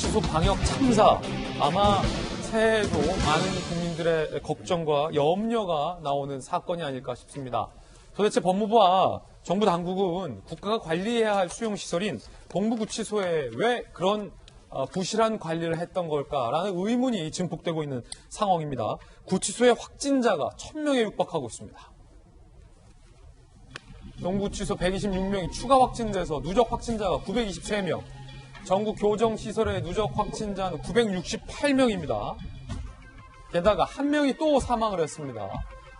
동부구치소 방역 참사 아마 새해에도 많은 국민들의 걱정과 염려가 나오는 사건이 아닐까 싶습니다. 도대체 법무부와 정부 당국은 국가가 관리해야 할 수용시설인 동부구치소에 왜 그런 어, 부실한 관리를 했던 걸까라는 의문이 증폭되고 있는 상황입니다. 구치소의 확진자가 1000명에 육박하고 있습니다. 동구치소 126명이 추가 확진돼서 누적 확진자가 923명, 전국 교정시설의 누적 확진자는 968명입니다. 게다가 한 명이 또 사망을 했습니다.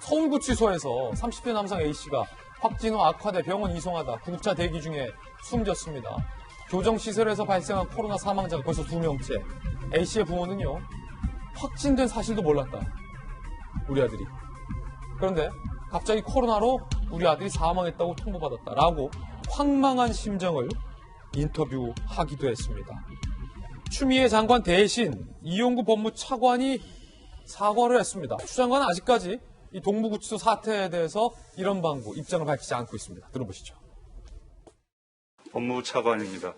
서울구치소에서 30대 남성 A씨가 확진 후 악화돼 병원 이송하다 구급차 대기 중에 숨졌습니다. 교정시설에서 발생한 코로나 사망자가 벌써 두 명째. A씨의 부모는요, 확진된 사실도 몰랐다. 우리 아들이. 그런데 갑자기 코로나로 우리 아들이 사망했다고 통보받았다라고 황망한 심정을 인터뷰하기도 했습니다. 추미애 장관 대신 이용구 법무 차관이 사과를 했습니다. 추 장관은 아직까지 이 동부구치소 사태에 대해서 이런 방구 입장을 밝히지 않고 있습니다. 들어보시죠. 법무부 차관입니다.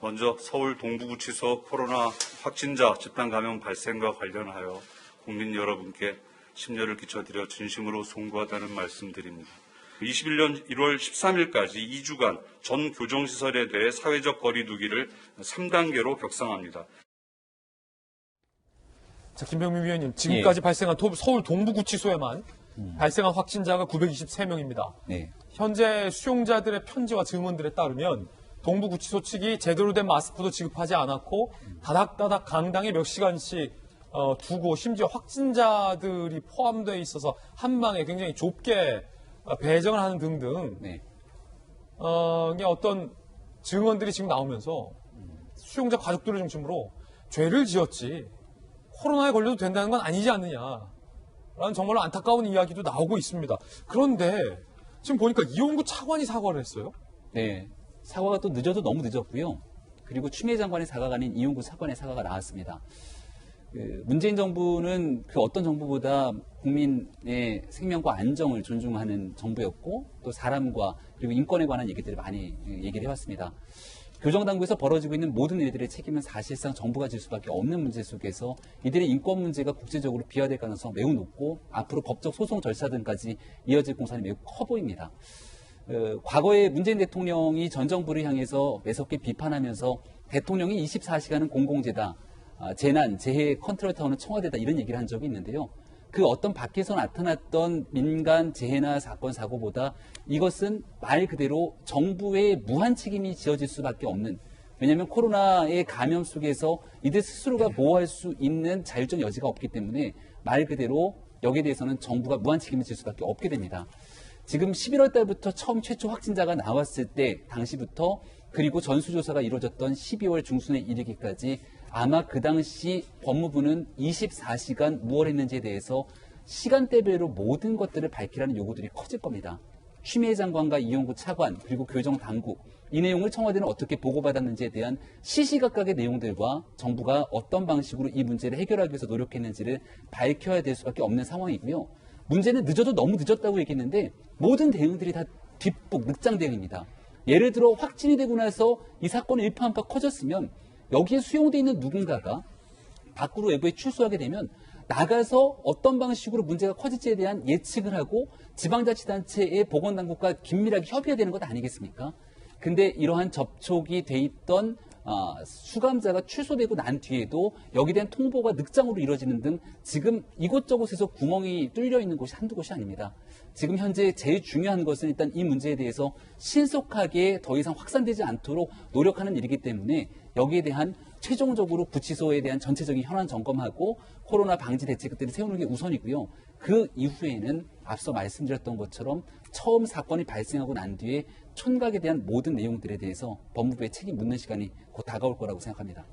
먼저 서울 동부구치소 코로나 확진자 집단 감염 발생과 관련하여 국민 여러분께 심려를 끼쳐드려 진심으로 송구하다는 말씀드립니다. 21년 1월 13일까지 2주간 전 교정시설에 대해 사회적 거리 두기를 3단계로 격상합니다. 자, 김병민 위원님, 지금까지 예. 발생한 도- 서울 동부구치소에만 음. 발생한 확진자가 923명입니다. 네. 현재 수용자들의 편지와 증언들에 따르면 동부구치소 측이 제대로 된 마스크도 지급하지 않았고 다닥다닥 강당에 몇 시간씩 어, 두고 심지어 확진자들이 포함되어 있어서 한 방에 굉장히 좁게 어, 배정을 하는 등등 네. 어, 어떤 증언들이 지금 나오면서 수용자 가족들을 중심으로 죄를 지었지 코로나에 걸려도 된다는 건 아니지 않느냐라는 정말로 안타까운 이야기도 나오고 있습니다. 그런데 지금 보니까 이용구 차관이 사과를 했어요. 네. 사과가 또 늦어도 너무 늦었고요. 그리고 추미애 장관의 사과가 아닌 이용구 사관의 사과가 나왔습니다. 그 문재인 정부는 그 어떤 정부보다 국민의 생명과 안정을 존중하는 정부였고 또 사람과 그리고 인권에 관한 얘기들을 많이 얘기를 해왔습니다. 교정 당국에서 벌어지고 있는 모든 일들의 책임은 사실상 정부가 질 수밖에 없는 문제 속에서 이들의 인권 문제가 국제적으로 비화될 가능성 매우 높고 앞으로 법적 소송 절차 등까지 이어질 공산이 매우 커 보입니다. 어, 과거에 문재인 대통령이 전 정부를 향해서 매섭게 비판하면서 대통령이 24시간은 공공재다, 아, 재난, 재해 컨트롤 타워는 청와대다 이런 얘기를 한 적이 있는데요. 그 어떤 밖에서 나타났던 민간 재해나 사건 사고보다 이것은 말 그대로 정부의 무한 책임이 지어질 수밖에 없는 왜냐하면 코로나의 감염 속에서 이들 스스로가 보호할 수 있는 자율적 여지가 없기 때문에 말 그대로 여기에 대해서는 정부가 무한 책임을 질 수밖에 없게 됩니다. 지금 11월 달부터 처음 최초 확진자가 나왔을 때 당시부터 그리고 전수조사가 이루어졌던 12월 중순에 이르기까지 아마 그 당시 법무부는 24시간 무엇 했는지에 대해서 시간대별로 모든 것들을 밝히라는 요구들이 커질 겁니다. 추미애 장관과 이용구 차관 그리고 교정 당국 이 내용을 청와대는 어떻게 보고받았는지에 대한 시시각각의 내용들과 정부가 어떤 방식으로 이 문제를 해결하기 위해서 노력했는지를 밝혀야 될 수밖에 없는 상황이고요. 문제는 늦어도 너무 늦었다고 얘기했는데 모든 대응들이 다 뒷북 늑장 대응입니다. 예를 들어 확진이 되고 나서 이 사건이 일파만파 커졌으면 여기에 수용돼 있는 누군가가 밖으로 외부에 출소하게 되면 나가서 어떤 방식으로 문제가 커질지에 대한 예측을 하고 지방자치단체의 보건당국과 긴밀하게 협의해야 되는 것 아니겠습니까? 근데 이러한 접촉이 돼 있던 아, 수감자가 출소되고 난 뒤에도 여기에 대한 통보가 늑장으로 이루어지는 등 지금 이곳저곳에서 구멍이 뚫려 있는 곳이 한두 곳이 아닙니다. 지금 현재 제일 중요한 것은 일단 이 문제에 대해서 신속하게 더 이상 확산되지 않도록 노력하는 일이기 때문에 여기에 대한 최종적으로 구치소에 대한 전체적인 현안 점검하고 코로나 방지 대책들을 세우는 게 우선이고요. 그 이후에는 앞서 말씀드렸던 것처럼 처음 사건이 발생하고 난 뒤에 촌각에 대한 모든 내용들에 대해서 법무부에 책임 묻는 시간이 곧 다가올 거라고 생각합니다.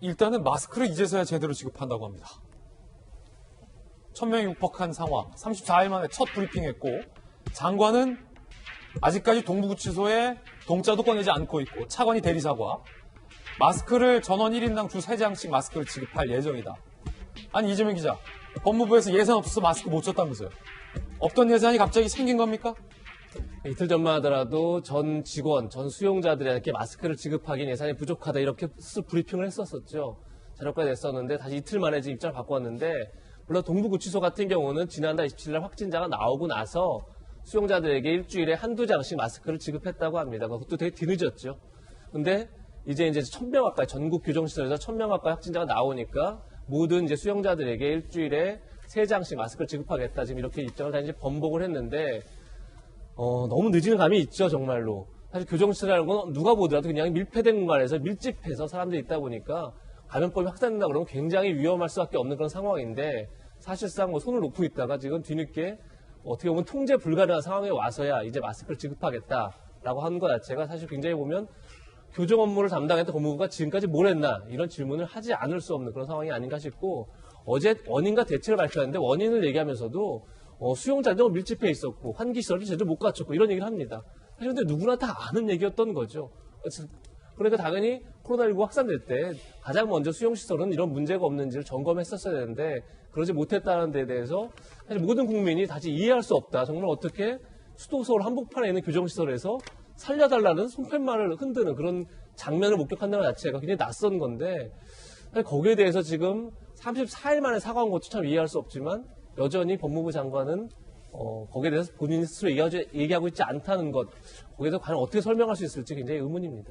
일단은 마스크를 이제서야 제대로 지급한다고 합니다. 1000명이 육박한 상황, 34일 만에 첫 브리핑했고 장관은 아직까지 동부구치소에 동자도 꺼내지 않고 있고 차관이 대리사과 마스크를 전원 1인당 주 3장씩 마스크를 지급할 예정이다. 아니 이재명 기자, 법무부에서 예산 없어서 마스크 못 줬다면서요. 없던 예산이 갑자기 생긴 겁니까? 이틀 전만 하더라도 전 직원, 전 수용자들에게 마스크를 지급하기는 예산이 부족하다 이렇게 스스로 브리핑을 했었었죠. 자료가 냈었는데 다시 이틀 만에 지금 입장을 바꿨는데 물론 동부구치소 같은 경우는 지난달 27일 확진자가 나오고 나서 수용자들에게 일주일에 한두 장씩 마스크를 지급했다고 합니다. 그것도 되게 뒤늦었죠. 근데 이제 이제 천명 가까이 전국 규정시설에서 천명 가까이 확진자가 나오니까 모든 이제 수용자들에게 일주일에 세 장씩 마스크를 지급하겠다 지금 이렇게 입장을 다 이제 번복을 했는데 어, 너무 늦은 감이 있죠, 정말로. 사실 교정시설이라는 건 누가 보더라도 그냥 밀폐된 공간에서 밀집해서 사람들이 있다 보니까 감염법이 확산된다 그러면 굉장히 위험할 수밖에 없는 그런 상황인데 사실상 뭐 손을 놓고 있다가 지금 뒤늦게 어떻게 보면 통제 불가능한 상황에 와서야 이제 마스크를 지급하겠다라고 하는 것 자체가 사실 굉장히 보면 교정 업무를 담당했던 법무부가 지금까지 뭘 했나 이런 질문을 하지 않을 수 없는 그런 상황이 아닌가 싶고 어제 원인과 대책을 발표했는데 원인을 얘기하면서도 어, 수용자들 너무 밀집해 있었고 환기 시설도 제대로 못 갖췄고 이런 얘기를 합니다. 사실 근데 누구나 다 아는 얘기였던 거죠. 그러니까 당연히 코로나19 확산될 때 가장 먼저 수용시설은 이런 문제가 없는지를 점검했었어야 되는데 그러지 못했다는 데 대해서 사실 모든 국민이 다시 이해할 수 없다. 정말 어떻게 수도 서울 한복판에 있는 교정시설에서 살려달라는 손팻말을 흔드는 그런 장면을 목격한다는 것 자체가 굉장히 낯선 건데 거기에 대해서 지금 34일 만에 사과한 것도 참 이해할 수 없지만 여전히 법무부 장관은 어, 거기에 대해서 본인 스스로 얘기하고 있지 않다는 것 거기에 대해서 과연 어떻게 설명할 수 있을지 굉장히 의문입니다.